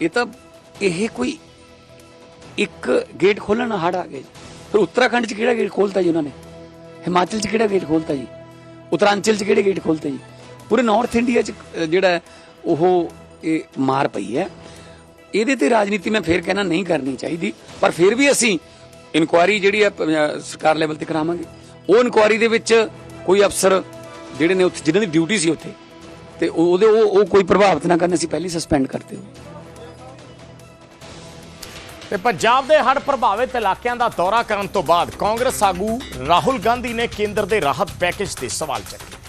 ਇਹ ਤਾਂ ਇਹ ਕੋਈ ਇੱਕ ਗੇਟ ਖੋਲਣਾ ਨਾਲ ਹੜ ਆ ਗਏ ਜੀ। ਫਿਰ ਉੱਤਰਾਖੰਡ 'ਚ ਕਿਹੜਾ ਗੇਟ ਖੋਲਤਾ ਜੀ ਉਹਨਾਂ ਨੇ? ਹਿਮਾਚਲ 'ਚ ਕਿਹੜਾ ਗੇਟ ਖੋਲਤਾ ਜੀ? ਉੱਤਰਾਂਚਲ 'ਚ ਕਿਹੜੇ ਗੇਟ ਖੋਲਤੇ ਜੀ? ਪੂਰੇ ਨਾਰਥ ਇੰਡੀਆ 'ਚ ਜਿਹੜਾ ਉਹ ਇਹ ਮਾਰ ਪਈ ਹੈ। ਇਹਦੇ ਤੇ ਰਾਜਨੀਤੀ ਮੈਂ ਫੇਰ ਕਹਿਣਾ ਨਹੀਂ ਕਰਨੀ ਚਾਹੀਦੀ, ਪਰ ਫਿਰ ਵੀ ਅਸੀਂ ਇਨਕੁਆਇਰੀ ਜਿਹੜੀ ਹੈ ਸਰਕਾਰ ਲੈਵਲ ਤੇ ਕਰਾਵਾਂਗੇ। ਉਹ ਇਨਕੁਆਇਰੀ ਦੇ ਵਿੱਚ ਕੋਈ ਅਫਸਰ ਜਿਹੜੇ ਨੇ ਉੱਥੇ, ਜਿਨ੍ਹਾਂ ਦੀ ਡਿਊਟੀ ਸੀ ਉੱਥੇ, ਤੇ ਉਹਦੇ, ਉਹ ਉਹ ਕੋਈ ਪ੍ਰਭਾਵਿਤ ਨਾ ਕਰਨ, ਅਸੀਂ ਪਹਿਲੀ ਸਸਪੈਂਡ ਕਰਦੇ ਹੋ। ਤੇ ਪੰਜਾਬ ਦੇ ਹੜ੍ਹ ਪ੍ਰਭਾਵਿਤ ਇਲਾਕਿਆਂ ਦਾ ਦੌਰਾ ਕਰਨ ਤੋਂ ਬਾਅਦ ਕਾਂਗਰਸ ਆਗੂ ਰਾਹੁਲ ਗਾਂਧੀ ਨੇ ਕੇਂਦਰ ਦੇ ਰਾਹਤ ਪੈਕੇਜ ਤੇ ਸਵਾਲ ਚੱਕੇ।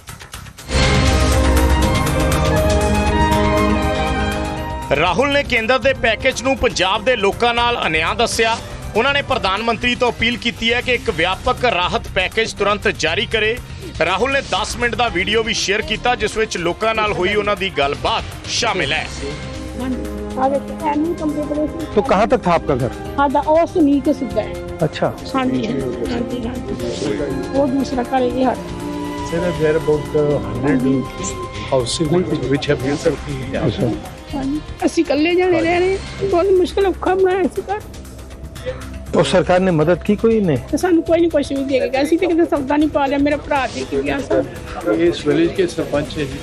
ਰਾਹੁਲ ਨੇ ਕੇਂਦਰ ਦੇ ਪੈਕੇਜ ਨੂੰ ਪੰਜਾਬ ਦੇ ਲੋਕਾਂ ਨਾਲ ਅਨਿਆਂ ਦੱਸਿਆ ਉਹਨਾਂ ਨੇ ਪ੍ਰਧਾਨ ਮੰਤਰੀ ਤੋਂ ਅਪੀਲ ਕੀਤੀ ਹੈ ਕਿ ਇੱਕ ਵਿਆਪਕ ਰਾਹਤ ਪੈਕੇਜ ਤੁਰੰਤ ਜਾਰੀ ਕਰੇ ਰਾਹੁਲ ਨੇ 10 ਮਿੰਟ ਦਾ ਵੀਡੀਓ ਵੀ ਸ਼ੇਅਰ ਕੀਤਾ ਜਿਸ ਵਿੱਚ ਲੋਕਾਂ ਨਾਲ ਹੋਈ ਉਹਨਾਂ ਦੀ ਗੱਲਬਾਤ ਸ਼ਾਮਿਲ ਹੈ तो कहाँ तक था आपका घर हाँ और सुनी के सुधा है अच्छा हाँ जी हाँ जी हाँ जी वो दूसरा करेगी हर There are there are about uh, 100 houses which have been ਅਸੀਂ ਇਕੱਲੇ ਜਾਣੇ ਰਹਿ ਰਹੇ ਬਹੁਤ ਮੁਸ਼ਕਲ ਔਖਾ ਬਣਾਇਆ ਸੀ ਘਰ। ਉਹ ਸਰਕਾਰ ਨੇ ਮਦਦ ਕੀ ਕੋਈ ਨਹੀਂ ਸਾਨੂੰ ਕੋਈ ਨਹੀਂ ਕੁਛ ਵੀ ਦੇ ਅਸੀਂ ਤੇ ਕਿਤੇ ਸੌਦਾ ਨਹੀਂ ਪਾ ਲਿਆ। ਮੇਰਾ ਭਰਾ ਦੇ ਕੇ ਗਿਆ ਸਰ ਇਸ ਵਿਲੇਜ ਕੇ ਸਰਪੰਚ ਹੈ ਜੀ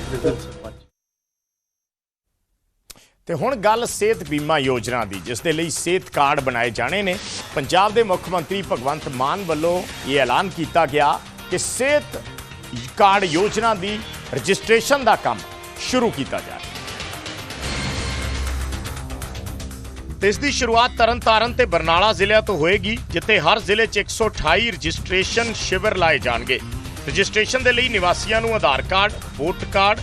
ਤੇ ਹੁਣ ਗੱਲ ਸਿਹਤ ਬੀਮਾ ਯੋਜਨਾ ਦੀ ਜਿਸ ਦੇ ਲਈ ਸਿਹਤ ਕਾਰਡ ਬਣਾਏ ਜਾਣੇ ਨੇ। ਪੰਜਾਬ ਦੇ ਮੁੱਖ ਮੰਤਰੀ ਭਗਵੰਤ ਮਾਨ ਵੱਲੋਂ ਇਹ ਐਲਾਨ ਕੀਤਾ ਗਿਆ ਕਿ ਸਿਹਤ ਕਾਰਡ ਯੋਜਨਾ ਦੀ ਰਜਿਸਟ੍ਰੇਸ਼ਨ ਦਾ ਕੰਮ ਸ਼ੁਰੂ ਕੀਤਾ ਜਾ ਇਸ ਦੀ ਸ਼ੁਰੂਆਤ ਤਰਨਤਾਰਨ ਤੇ ਬਰਨਾਲਾ ਜ਼ਿਲ੍ਹਿਆਂ ਤੋਂ ਹੋਏਗੀ, ਜਿੱਥੇ ਹਰ ਜ਼ਿਲ੍ਹੇ 'ਚ 128 ਰਜਿਸਟ੍ਰੇਸ਼ਨ ਸ਼ਿਵਰ ਲਾਏ ਜਾਣਗੇ। ਰਜਿਸਟ੍ਰੇਸ਼ਨ ਦੇ ਲਈ ਨਿਵਾਸੀਆਂ ਨੂੰ ਆਧਾਰ ਕਾਰਡ, ਵੋਟ ਕਾਰਡ,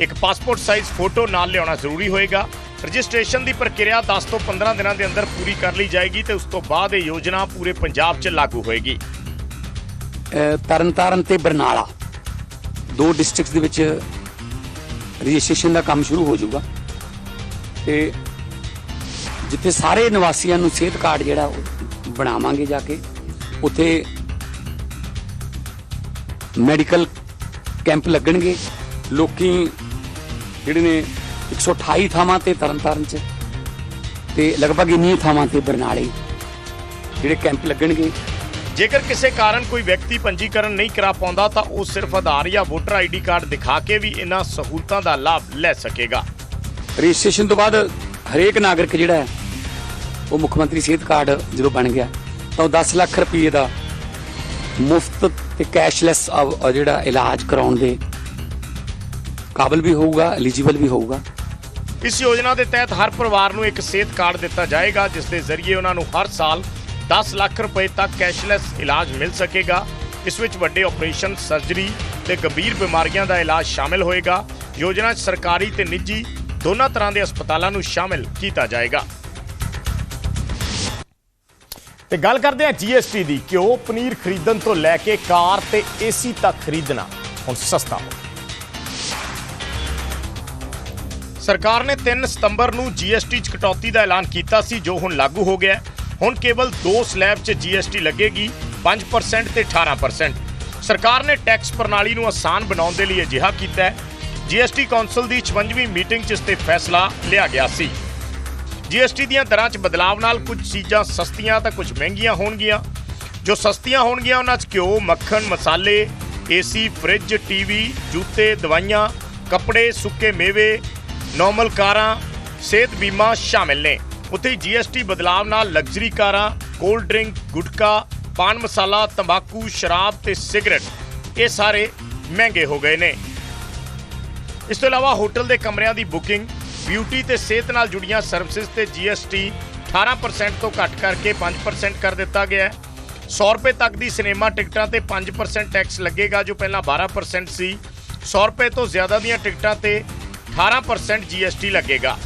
ਇੱਕ ਪਾਸਪੋਰਟ ਸਾਈਜ਼ ਫੋਟੋ ਨਾਲ ਲਿਆਉਣਾ ਜ਼ਰੂਰੀ ਹੋਏਗਾ। ਰਜਿਸਟ੍ਰੇਸ਼ਨ ਦੀ ਪ੍ਰਕਿਰਿਆ 10 ਤੋਂ 15 ਦਿਨਾਂ ਦੇ ਅੰਦਰ ਪੂਰੀ ਕਰ ਲਈ ਜਾਏਗੀ ਤੇ ਉਸ ਤੋਂ ਬਾਅਦ ਇਹ ਯੋਜਨਾ ਪੂਰੇ ਪੰਜਾਬ 'ਚ ਲਾਗੂ ਹੋਏਗੀ। ਤਰਨਤਾਰਨ ਤੇ ਬਰਨਾਲਾ ਦੋ ਡਿਸਟ੍ਰਿਕਟਸ ਦੇ ਵਿੱਚ ਰਜਿਸਟ੍ਰੇਸ਼ਨ ਦਾ ਕੰਮ ਸ਼ੁਰੂ ਹੋ ਜਾਊਗਾ ਤੇ ਜਿੱਥੇ ਸਾਰੇ ਨਿਵਾਸੀਆਂ ਨੂੰ ਸਿਹਤ ਕਾਰਡ ਜਿਹੜਾ ਉਹ ਬਣਾਵਾਂਗੇ ਜਾ ਕੇ ਉੱਥੇ ਮੈਡੀਕਲ ਕੈਂਪ ਲੱਗਣਗੇ। ਲੋਕੀ ਜਿਹੜੇ ਨੇ 128 ਥਾਵਾਂ ਤੇ ਤਰਨਤਾਰਨ ਚ ਤੇ ਲਗਭਗ ਇੰਨੀ ਥਾਵਾਂ ਤੇ ਬਰਨਾਲੇ ਜਿਹੜੇ ਕੈਂਪ ਲੱਗਣਗੇ। ਜੇਕਰ ਕਿਸੇ ਕਾਰਨ ਕੋਈ ਵਿਅਕਤੀ ਪੰਜੀਕਰਨ ਨਹੀਂ ਕਰਾ ਪਾਉਂਦਾ ਤਾਂ ਉਹ ਸਿਰਫ ਆਧਾਰ ਜਾਂ ਵੋਟਰ ਆਈਡੀ ਕਾਰਡ ਦਿਖਾ ਕੇ ਵੀ ਇਹਨਾਂ ਸਹੂਲਤਾਂ ਦਾ ਲਾਭ ਲੈ ਸਕੇਗਾ। ਰਜਿਸਟ੍ਰੇਸ਼ਨ ਤੋਂ ਬਾਅਦ ਹਰੇਕ ਨਾਗਰਿਕ ਜਿਹੜਾ ਹੈ ਉਹ ਮੁੱਖ ਮੰਤਰੀ ਸਿਹਤ ਕਾਰਡ ਜਦੋਂ ਬਣ ਗਿਆ, ਤਾਂ ਉਹ 10 ਲੱਖ ਰੁਪਏ ਦਾ ਮੁਫਤ ਤੇ ਕੈਸ਼ਲੈਸ ਜਿਹੜਾ ਇਲਾਜ ਕਰਾਉਣ ਦੇ ਕਾਬਲ ਵੀ ਹੋਊਗਾ ਐਲੀਜੀਬਲ ਵੀ ਹੋਊਗਾ। ਇਸ ਯੋਜਨਾ ਦੇ ਤਹਿਤ ਹਰ ਪਰਿਵਾਰ ਨੂੰ ਇੱਕ ਸਿਹਤ ਕਾਰਡ ਦਿੱਤਾ ਜਾਏਗਾ, ਜਿਸ ਦੇ ਜ਼ਰੀਏ ਉਹਨਾਂ ਨੂੰ ਹਰ ਸਾਲ 10 ਲੱਖ ਰੁਪਏ ਤੱਕ ਕੈਸ਼ਲੈਸ ਇਲਾਜ ਮਿਲ ਸਕੇਗਾ। ਇਸ ਵਿੱਚ ਵੱਡੇ ਆਪਰੇਸ਼ਨ, ਸਰਜਰੀ ਤੇ ਗੰਭੀਰ ਬਿਮਾਰੀਆਂ ਦਾ ਇਲਾਜ ਸ਼ਾਮਿਲ ਹੋਏਗਾ। ਯੋਜਨਾ 'ਚ ਸਰਕਾਰੀ ਤੇ ਨਿੱਜੀ ਦੋਨਾਂ ਤਰ੍ਹਾਂ ਦੇ ਹਸਪਤਾਲਾਂ ਨੂੰ ਸ਼ਾਮਿਲ ਕੀਤਾ ਜਾਏਗਾ। ਤੇ ਗੱਲ ਕਰਦੇ ਹਾਂ ਜੀਐਸਟੀ ਦੀ, ਘਿਓ ਪਨੀਰ ਖਰੀਦਣ ਤੋਂ ਲੈ ਕੇ ਕਾਰ ਤੇ ਏਸੀ ਤੱਕ ਖਰੀਦਣਾ। ਹੁਣ ਸਸਤਾ ਹੋ ਸਰਕਾਰ ਨੇ 3 ਸਤੰਬਰ ਨੂੰ ਜੀਐਸਟੀ 'ਚ ਕਟੌਤੀ ਦਾ ਐਲਾਨ ਕੀਤਾ ਸੀ, ਜੋ ਹੁਣ ਲਾਗੂ ਹੋ ਗਿਆ ਹੁਣ ਕੇਵਲ ਦੋ ਸਲੈਬ 'ਚ ਜੀਐਸਟੀ ਲੱਗੇਗੀ 5% ਤੇ 18% ਸਰਕਾਰ ਨੇ ਟੈਕਸ ਪ੍ਰਣਾਲੀ ਨੂੰ ਆਸਾਨ ਬਣਾਉਣ ਦੇ ਲਈ ਅਜਿਹਾ ਕੀਤਾ ਹੈ। ਜੀਐਸਟੀ ਕੌਂਸਲ ਦੀ 56ਵੀਂ ਮੀਟਿੰਗ 'ਚ ਇਸ ਤੇ ਫੈਸਲਾ ਲਿਆ ਗਿਆ ਸੀ। ਜੀਐਸਟੀ ਦੀਆਂ ਦਰਾਂ 'ਚ ਬਦਲਾਵ ਨਾਲ ਕੁਝ ਚੀਜ਼ਾਂ ਸਸਤੀਆਂ ਤਾਂ ਕੁਝ ਮਹਿੰਗੀਆਂ ਹੋਣਗੀਆਂ। ਜੋ ਸਸਤੀਆਂ ਹੋਣਗੀਆਂ, ਉਹਨਾਂ 'ਚ ਘਿਓ, ਮੱਖਣ, ਮਸਾਲੇ, ਏਸੀ, ਫ੍ਰਿਜ, ਟੀਵੀ, ਜੂਤੇ, ਦਵਾਈਆਂ, ਕੱਪੜੇ, ਸੁੱਕੇ ਮੇਵੇ, ਨਾਰਮਲ ਕਾਰਾਂ, ਸਿਹਤ ਬੀਮਾ ਸ਼ਾਮਿਲ ਨੇ। ਉੱਥੇ ਜੀਐਸਟੀ ਬਦਲਾਵ ਨਾਲ ਲਗਜ਼ਰੀ ਕਾਰਾਂ, ਕੋਲਡ ਡਰਿੰਕ, ਗੁਟਕਾ, ਪਾਨ ਮਸਾਲਾ, ਤੰਬਾਕੂ, ਸ਼ਰਾਬ ਤੇ ਸਿਗਰਟ ਇਹ ਸਾਰੇ ਮਹਿੰਗੇ ਹੋ ਗਏ ਨੇ। ਇਸ ਤੋਂ ਇਲਾਵਾ ਹੋਟਲ ਦੇ ਕਮਰਿਆਂ ਦੀ ਬੁਕਿੰਗ ਬਿਊਟੀ ਤੇ ਸਿਹਤ ਨਾਲ ਜੁੜੀਆਂ ਸਰਵਿਸਿਜ਼ ਤੇ GST 18% ਤੋਂ ਘੱਟ ਕਰਕੇ 5% ਕਰ ਦਿੱਤਾ ਗਿਆ ਹੈ। 100 ਰੁਪਏ ਤੱਕ ਦੀ ਸਿਨੇਮਾ ਟਿਕਟਾਂ ਤੇ 5% ਟੈਕਸ ਲੱਗੇਗਾ, ਜੋ ਪਹਿਲਾਂ 12% ਸੀ। 100 ਰੁਪਏ ਤੋਂ ਜ਼ਿਆਦਾ ਦੀਆਂ ਟਿਕਟਾਂ ਤੇ 18% GST ਲੱਗੇਗਾ।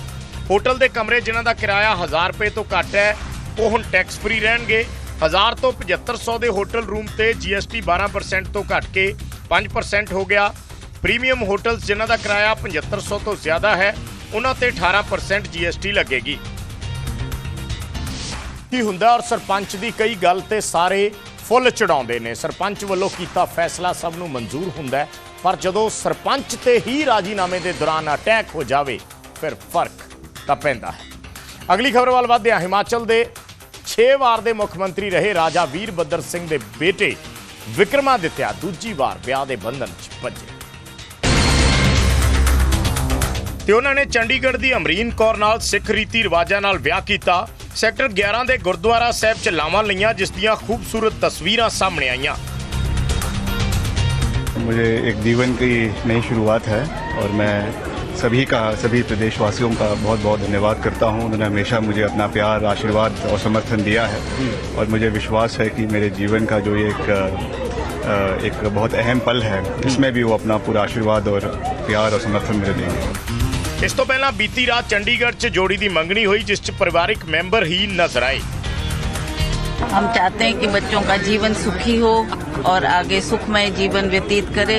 ਹੋਟਲ ਦੇ ਕਮਰੇ ਜਿਨ੍ਹਾਂ ਦਾ ਕਿਰਾਇਆ 1000 ਰੁਪਏ ਤੋਂ ਘੱਟ ਹੈ, ਉਹ ਹੁਣ ਟੈਕਸ ਫ੍ਰੀ ਰਹਿਣਗੇ। 1000 ਤੋਂ 7500 ਦੇ ਹੋਟਲ ਰੂਮ ਤੇ GST 12% ਤੋਂ ਘੱਟ ਕੇ 5% ਹੋ ਗਿਆ। ਪ੍ਰੀਮੀਅਮ ਹੋਟਲਸ ਜਿਨ੍ਹਾਂ ਦਾ ਕਿਰਾਇਆ 7500 ਤੋਂ ਜ਼ਿਆਦਾ ਹੈ ਉਹਨਾਂ ਤੇ 18% GST ਲੱਗੇਗੀ। ਕੀ ਹੁੰਦਾ? ਔਰ ਸਰਪੰਚ ਦੀ ਕਈ ਗੱਲ ਤੇ ਸਾਰੇ ਫੁੱਲ ਚੜਾਉਂਦੇ ਨੇ। ਸਰਪੰਚ ਵੱਲੋਂ ਕੀਤਾ ਫੈਸਲਾ ਸਭ ਨੂੰ ਮਨਜ਼ੂਰ ਹੁੰਦਾ ਪਰ ਜਦੋਂ ਸਰਪੰਚ ਤੇ ਹੀ ਰਾਜੀਨਾਮੇ ਦੇ ਦੌਰਾਨ ਅਟੈਕ ਹੋ ਜਾਵੇ, ਫਿਰ ਫ਼ਰਕ ਤਾਂ ਪੈਂਦਾ ਹੈ। ਅਗਲੀ ਖਬਰ ਵੱਲ ਵਧਦੇ ਹਾਂ। ਹਿਮਾਚਲ ਦੇ 6 ਵਾਰ ਦੇ ਮੁੱਖ ਮੰਤਰੀ ਰਹੇ ਰਾਜਾ ਵੀਰ ਬੱਦਰ ਸਿੰਘ ਦੇ ਬੇਟੇ ਵਿਕਰਮਾਦਿੱਤਿਆ। ਦੂਜੀ ਵਾਰ ਵਿਆਹ ਦੇ ਬੰਧਨ 'ਚ ਵੱਜੇ ਤੇ ਉਹਨਾਂ ਨੇ ਚੰਡੀਗੜ੍ਹ ਦੀ ਅਮਰੀਨ ਕੌਰ ਨਾਲ ਸਿੱਖ ਰੀਤੀ ਰਿਵਾਜਾਂ ਨਾਲ ਵਿਆਹ ਕੀਤਾ ਸੈਕਟਰ 11 ਦੇ ਗੁਰਦੁਆਰਾ ਸਾਹਿਬ ਚ ਲਾਵਾਂ ਲਈਆਂ ਜਿਸ ਦੀਆਂ ਖੂਬਸੂਰਤ ਤਸਵੀਰਾਂ ਸਾਹਮਣੇ ਆਈਆਂ मुझे एक जीवन की नई शुरुआत है और मैं सभी का सभी प्रदेशवासियों का बहुत बहुत धन्यवाद करता हूं उन्होंने हमेशा मुझे अपना प्यार आशीर्वाद और समर्थन दिया है और मुझे विश्वास है कि मेरे जीवन का जो ये एक अ, एक बहुत अहम पल है इसमें भी वो अपना पूरा आशीर्वाद और प्यार और समर्थन मुझे देंगे ਇਸ ਤੋਂ ਪਹਿਲਾਂ ਬੀਤੀ ਰਾਤ ਚੰਡੀਗੜ੍ਹ 'ਚ ਜੋੜੀ ਦੀ ਮੰਗਣੀ ਹੋਈ ਜਿਸ 'ਚ ਪਰਿਵਾਰਿਕ ਮੈਂਬਰ ਹੀ ਨਜ਼ਰ ਆਏ हम चाहते हैं कि बच्चों का जीवन सुखी हो और आगे सुखमय जीवन व्यतीत करे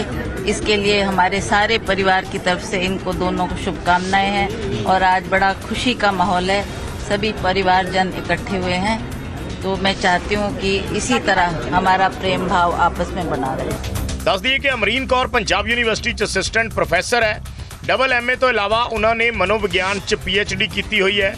इसके लिए हमारे सारे परिवार की तरफ से इनको दोनों को शुभकामनाएं हैं और आज बड़ा खुशी का माहौल है सभी परिवारजन इकट्ठे हुए हैं तो मैं चाहती हूँ कि इसी तरह हमारा प्रेम भाव आपस में बना रहे ਦੱਸ ਦਈਏ ਕਿ ਅਮਰੀਨ ਕੌਰ ਪੰਜਾਬ ਯੂਨੀਵਰਸਿਟੀ 'ਚ ਅਸਿਸਟੈਂਟ ਪ੍ਰੋਫੈਸਰ ਹੈ ਡਬਲ ਐਮਏ ਤੋਂ ਇਲਾਵਾ ਉਹਨਾਂ ਨੇ ਮਨੋਵਿਗਿਆਨ 'ਚ ਪੀਐਚਡੀ ਕੀਤੀ ਹੋਈ ਹੈ।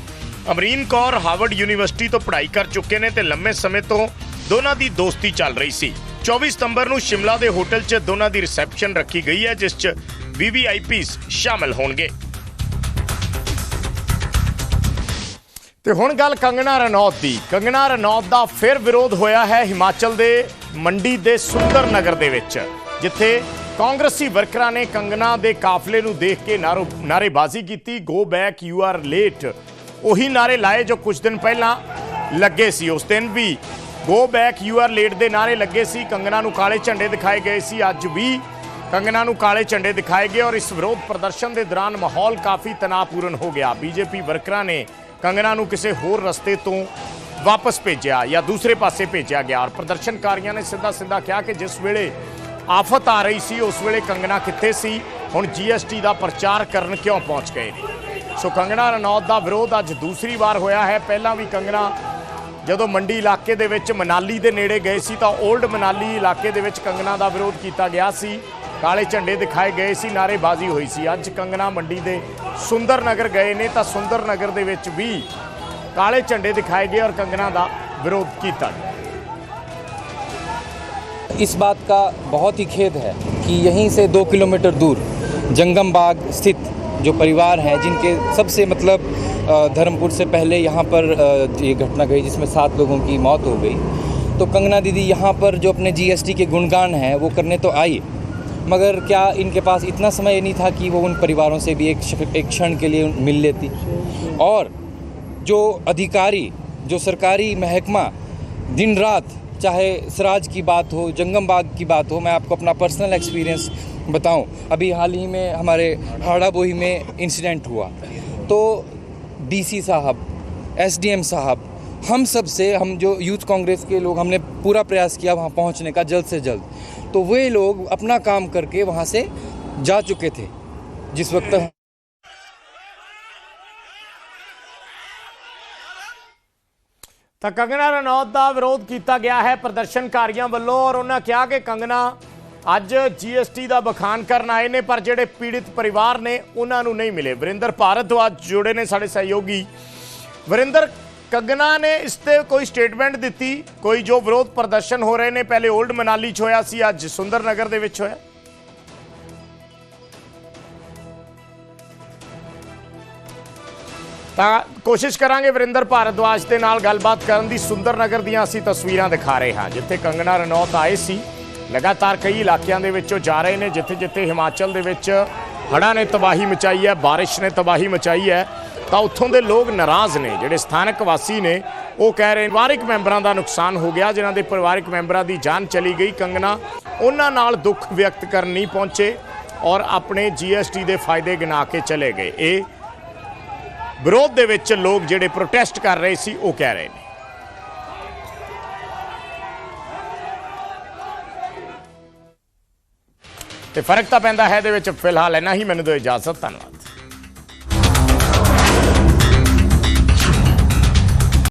ਅਮਰੀਨ ਕੌਰ ਹਾਰਵਰਡ ਯੂਨੀਵਰਸਿਟੀ ਤੋਂ ਪੜ੍ਹਾਈ ਕਰ ਚੁੱਕੇ ਨੇ ਤੇ ਲੰਮੇ ਸਮੇਂ ਤੋਂ ਦੋਨਾਂ ਦੀ ਦੋਸਤੀ ਚੱਲ ਰਹੀ ਸੀ। 24 ਸਤੰਬਰ ਨੂੰ ਸ਼ਿਮਲਾ ਦੇ ਹੋਟਲ 'ਚ ਦੋਨਾਂ ਦੀ ਰਿਸੈਪਸ਼ਨ ਰੱਖੀ ਗਈ ਹੈ, ਜਿਸ 'ਚ ਵੀਵੀਆਈਪੀਸ ਸ਼ਾਮਲ ਹੋਣਗੇ। ਤੇ ਹੁਣ ਗੱਲ ਕੰਗਣਾ ਰਣੌਤ ਦੀ। ਕੰਗਣਾ ਰਣੌਤ ਦਾ ਫਿਰ ਵਿਰੋਧ ਹੋਇਆ ਹੈ ਹਿਮਾਚਲ ਦੇ ਮੰਡੀ ਦੇ ਸੁੰਦਰ ਨਗਰ ਦੇ ਵਿੱਚ, ਜਿੱਥੇ ਕਾਂਗਰਸੀ ਵਰਕਰਾਂ ਨੇ ਕੰਗਨਾ ਦੇ ਕਾਫਲੇ ਨੂੰ ਦੇਖ ਕੇ ਨਾਰੋ ਨਾਰੇਬਾਜ਼ੀ ਕੀਤੀ। Go back you are late ਉਹੀ ਨਾਰੇ ਲਾਏ ਜੋ ਕੁਝ ਦਿਨ ਪਹਿਲਾਂ ਲੱਗੇ ਸੀ। ਉਸ ਦਿਨ ਵੀ go back you are late ਦੇ ਨਾਰੇ ਲੱਗੇ ਸੀ। ਕੰਗਣਾ ਨੂੰ ਕਾਲੇ ਝੰਡੇ ਦਿਖਾਏ ਗਏ ਸੀ। ਅੱਜ ਵੀ ਕੰਗਨਾ ਨੂੰ ਕਾਲੇ ਝੰਡੇ ਦਿਖਾਏ ਗਏ ਔਰ ਇਸ ਵਿਰੋਧ ਪ੍ਰਦਰਸ਼ਨ ਦੇ ਦੌਰਾਨ ਮਾਹੌਲ ਕਾਫੀ ਤਣਾਅਪੂਰਨ ਹੋ ਗਿਆ। ਬੀਜੇਪੀ ਵਰਕਰਾਂ ਨੇ ਕੰਗਨਾ ਨੂੰ ਕਿਸੇ ਹੋਰ ਰਸਤੇ ਤੋਂ ਵਾਪਸ ਭੇਜਿਆ ਜਾਂ ਦੂਸਰੇ ਪਾਸੇ ਭੇਜਿਆ ਗਿਆ। ਔਰ ਪ੍ਰਦਰਸ਼ਨਕਾਰੀਆਂ ਨੇ ਸਿੱਧਾ ਸਿੱਧਾ ਕਿਹਾ ਕਿ ਜਿਸ ਵੇਲੇ ਆਫਤ ਆ ਰਹੀ ਸੀ, ਉਸ ਵੇਲੇ ਕੰਗਣਾ ਕਿੱਥੇ ਸੀ? ਹੁਣ ਜੀਐਸਟੀ ਦਾ ਪ੍ਰਚਾਰ ਕਰਨ ਕਿਉਂ ਪਹੁੰਚ ਗਏ ਨੇ? ਸੋ ਕੰਗਣਾ ਰਣੌਤ ਦਾ ਵਿਰੋਧ ਅੱਜ ਦੂਸਰੀ ਵਾਰ ਹੋਇਆ ਹੈ। ਪਹਿਲਾਂ ਵੀ ਕੰਗਣਾ ਜਦੋਂ ਮੰਡੀ ਇਲਾਕੇ ਦੇ ਵਿੱਚ ਮਨਾਲੀ ਦੇ ਨੇੜੇ ਗਏ ਸੀ, ਤਾਂ 올ਡ ਮਨਾਲੀ ਇਲਾਕੇ ਦੇ ਵਿੱਚ ਕੰਗਣਾ ਦਾ ਵਿਰੋਧ ਕੀਤਾ ਗਿਆ ਸੀ। ਕਾਲੇ ਝੰਡੇ ਦਿਖਾਏ ਗਏ ਸੀ ਨਾਰੇਬਾਜ਼ੀ ਹੋਈ ਸੀ। ਅੱਜ ਕੰਗਣਾ ਮੰਡੀ ਦੇ ਸੁੰਦਰ ਨਗਰ ਗਏ ਨੇ, ਤਾਂ ਸੁੰਦਰ ਨਗਰ ਦੇ ਵਿੱਚ ਵੀ ਕਾਲੇ ਝੰਡੇ ਦਿਖਾਏ ਗਏ ਔਰ ਕੰਗਣਾ ਦਾ ਵਿਰੋਧ ਕੀਤਾ ਗਿਆ। इस बात का बहुत ही खेद है कि यहीं से दो किलोमीटर दूर जंगम बाग स्थित जो परिवार हैं, जिनके सबसे मतलब धर्मपुर से पहले यहाँ पर ये घटना गई जिसमें सात लोगों की मौत हो गई। तो कंगना दीदी यहाँ पर जो अपने जीएसटी के गुणगान हैं, वो करने तो आई, मगर क्या इनके पास इतना समय नहीं था कि वो उन परिवारों से भी एक एक क्षण के लिए मिल लेती? और जो अधिकारी, जो सरकारी महकमा दिन रात चाहे सराज की बात हो जंगम बाग की बात हो, मैं आपको अपना पर्सनल एक्सपीरियंस बताऊँ। अभी हाल ही में हमारे हाड़ा बोही में इंसिडेंट हुआ। तो डीसी साहब एसडीएम साहब, हम सबसे, हम जो यूथ कांग्रेस के लोग, हमने पूरा प्रयास किया वहाँ पहुँचने का जल्द से जल्द। तो वे लोग अपना काम करके वहाँ से जा चुके थे, जिस वक्त ਤਾਂ ਕੰਗਣਾ ਰਣੌਤ ਦਾ ਵਿਰੋਧ ਕੀਤਾ ਗਿਆ ਹੈ ਪ੍ਰਦਰਸ਼ਨਕਾਰੀਆਂ ਵੱਲੋਂ ਔਰ ਉਹਨਾਂ ਕਿਹਾ ਕਿ ਕੰਗਨਾ ਅੱਜ ਜੀਐਸਟੀ ਦਾ ਬਖਾਨ ਕਰਨ ਆਏ ਨੇ, ਪਰ ਜਿਹੜੇ ਪੀੜਿਤ ਪਰਿਵਾਰ ਨੇ, ਉਹਨਾਂ ਨੂੰ ਨਹੀਂ ਮਿਲੇ। ਵਰਿੰਦਰ ਭਾਰਤਵਾਜ ਜੁੜੇ ਨੇ ਸਾਡੇ ਸਹਿਯੋਗੀ। ਵਰਿੰਦਰ ਕੰਗਨਾ ਨੇ ਇਸ ਤੇ ਕੋਈ ਸਟੇਟਮੈਂਟ ਦਿੱਤੀ? ਕੋਈ ਜੋ ਵਿਰੋਧ ਪ੍ਰਦਰਸ਼ਨ ਹੋ ਰਹੇ ਨੇ, ਪਹਿਲੇ 올ਡ ਮਨਾਲੀ 'ਚ ਹੋਇਆ ਸੀ, ਅੱਜ ਸੁੰਦਰ ਨਗਰ ਦੇ ਵਿੱਚ ਹੋਇਆ? ਤਾਂ ਕੋਸ਼ਿਸ਼ ਕਰਾਂਗੇ ਵਰਿੰਦਰ ਭਾਰਦਵਾਜ ਦੇ ਨਾਲ ਗੱਲਬਾਤ ਕਰਨ ਦੀ। ਸੁੰਦਰ ਨਗਰ ਦੀਆਂ ਅਸੀਂ ਤਸਵੀਰਾਂ ਦਿਖਾ ਰਹੇ ਹਾਂ, ਜਿੱਥੇ ਕੰਗਣਾ ਰਣੌਤ ਆਏ ਸੀ। ਲਗਾਤਾਰ ਕਈ ਇਲਾਕਿਆਂ ਦੇ ਵਿੱਚੋਂ ਜਾ ਰਹੇ ਨੇ ਜਿੱਥੇ ਜਿੱਥੇ ਹਿਮਾਚਲ ਦੇ ਵਿੱਚ ਹੜ੍ਹਾਂ ਨੇ ਤਬਾਹੀ ਮਚਾਈ ਹੈ, ਬਾਰਿਸ਼ ਨੇ ਤਬਾਹੀ ਮਚਾਈ ਹੈ। ਤਾਂ ਉੱਥੋਂ ਦੇ ਲੋਕ ਨਾਰਾਜ਼ ਨੇ, ਜਿਹੜੇ ਸਥਾਨਕ ਵਾਸੀ ਨੇ, ਉਹ ਕਹਿ ਰਹੇ ਪਰਿਵਾਰਕ ਮੈਂਬਰਾਂ ਦਾ ਨੁਕਸਾਨ ਹੋ ਗਿਆ, ਜਿਨ੍ਹਾਂ ਦੇ ਪਰਿਵਾਰਕ ਮੈਂਬਰਾਂ ਦੀ ਜਾਨ ਚਲੀ ਗਈ। ਕੰਗਣਾ, ਉਹਨਾਂ ਨਾਲ ਦੁੱਖ ਵਿਅਕਤ ਕਰਨ ਨਹੀਂ ਪਹੁੰਚੇ ਔਰ ਆਪਣੇ ਜੀਐਸਟੀ ਦੇ ਫਾਇਦੇ ਗਿਣਾ ਕੇ ਚਲੇ ਗਏ। ਇਹ ਵਿਰੋਧ ਦੇ ਵਿੱਚ ਲੋਕ ਜਿਹੜੇ ਪ੍ਰੋਟੈਸਟ ਕਰ ਰਹੇ ਸੀ, ਉਹ ਕਹਿ ਰਹੇ ਨੇ। ਤੇ ਫ਼ਰਕ ਤਾਂ ਪੈਂਦਾ ਹੈ ਇਹਦੇ ਵਿੱਚ। ਫਿਲਹਾਲ ਇੰਨਾ ਹੀ। ਮੈਨੂੰ ਦਿਓ ਇਜਾਜ਼ਤ, ਧੰਨਵਾਦ।